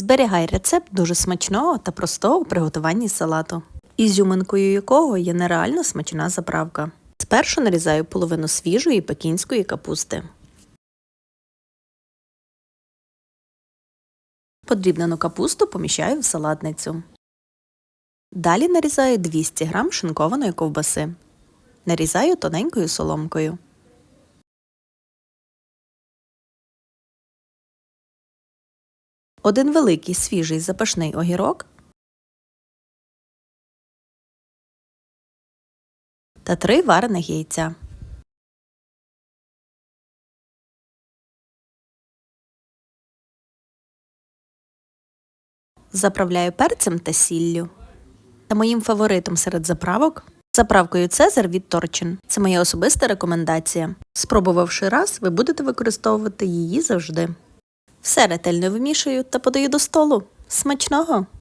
Зберігай рецепт дуже смачного та простого у приготуванні салату, ізюминкою якого є нереально смачна заправка. Спершу нарізаю половину свіжої пекінської капусти. Подрібнену капусту поміщаю в салатницю. Далі нарізаю 200 г шинкованої ковбаси. Нарізаю тоненькою соломкою. Один великий свіжий запашний огірок та три варених яйця. Заправляю перцем та сіллю. Та моїм фаворитом серед заправок заправкою Цезар від Торчин. Це моя особиста рекомендація. Спробувавши раз, ви будете використовувати її завжди. Все ретельно вимішую та подаю до столу. Смачного!